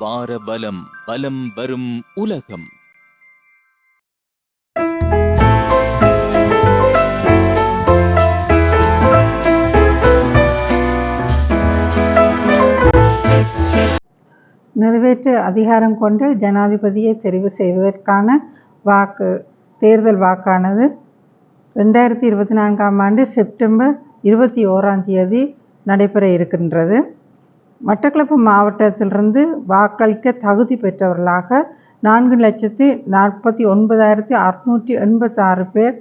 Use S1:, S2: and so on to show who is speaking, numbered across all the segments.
S1: வார பலம் பலம் வரும் உலகம்.
S2: நிறைவேற்று அதிகாரம் கொண்டு ஜனாதிபதியை தெரிவு செய்வதற்கான வாக்கு தேர்தல் வாக்கானது ரெண்டாயிரத்தி இருபத்தி நான்காம் ஆண்டு செப்டம்பர் இருபத்தி ஓராம் தேதி நடைபெற இருக்கின்றது. மட்டக்களப்பு மாவட்டத்திலிருந்து வாக்களிக்க தகுதி பெற்றவர்களாக நான்கு லட்சத்தி நாற்பத்தி ஒன்பதாயிரத்தி அறுநூற்றி எண்பத்தாறு பேர்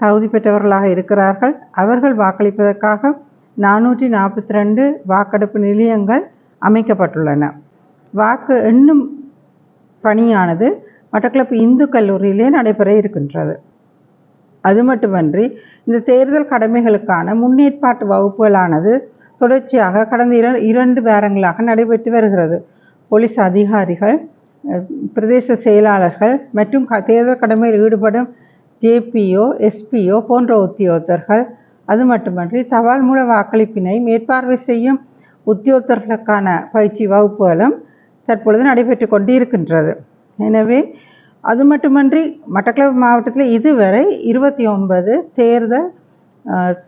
S2: தகுதி பெற்றவர்களாக இருக்கிறார்கள். அவர்கள் வாக்களிப்பதற்காக நானூற்றி நாற்பத்தி ரெண்டு வாக்கெடுப்பு நிலையங்கள் அமைக்கப்பட்டுள்ளன. வாக்கு எண்ணும் பணியானது மட்டக்களப்பு இந்து கல்லூரியிலே நடைபெற இருக்கின்றது. அது மட்டுமன்றி இந்த தேர்தல் கடமைகளுக்கான முன்னேற்பாட்டு வகுப்புகளானது தொடர்ச்சியாக கடந்த இர இரண்டு வாரங்களாக நடைபெற்று வருகிறது. போலீஸ் அதிகாரிகள் பிரதேச செயலாளர்கள் மற்றும் தேர்தல் கடமையில் ஈடுபடும் ஜேபிஓ எஸ்பிஓ போன்ற உத்தியோகத்தர்கள் அது மட்டுமன்றி தபால் மூல வாக்களிப்பினை மேற்பார்வை செய்யும் உத்தியோகத்தர்களுக்கான பயிற்சி வகுப்புகளும் தற்பொழுது நடைபெற்று கொண்டு இருக்கின்றது எனவே அது மட்டுமன்றி மட்டக்களப்பு மாவட்டத்தில் இதுவரை இருபத்தி ஒன்பது தேர்தல்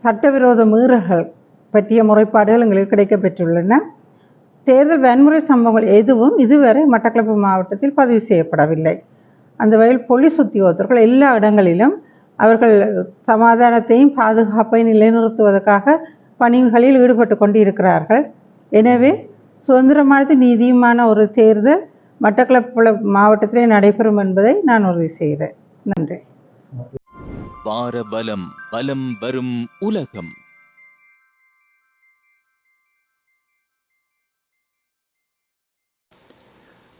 S2: சட்டவிரோத மீறல்கள் பற்றிய முறைப்பாடுகள் எங்களுக்கு கிடைக்கப்பெற்றுள்ளன. தேர்தல் வன்முறை சம்பவங்கள் எதுவும் இதுவரை மட்டக்களப்பு மாவட்டத்தில் பதிவு செய்யப்படவில்லை. அந்த வகையில் போலீஸ் உத்தியோகத்தர்கள் எல்லா இடங்களிலும் அவர்கள் சமாதானத்தையும் பாதுகாப்பையும் நிலைநிறுத்துவதற்காக பணிகளில் ஈடுபட்டு கொண்டிருக்கிறார்கள். எனவே சுதந்திரமானது நீதியுமான ஒரு தேர்தல் மட்டக்களப்பு மாவட்டத்திலே நடைபெறும் என்பதை நான் உறுதி செய்கிறேன். நன்றி.
S1: வார பலம் பலம் வரும் உலகம்.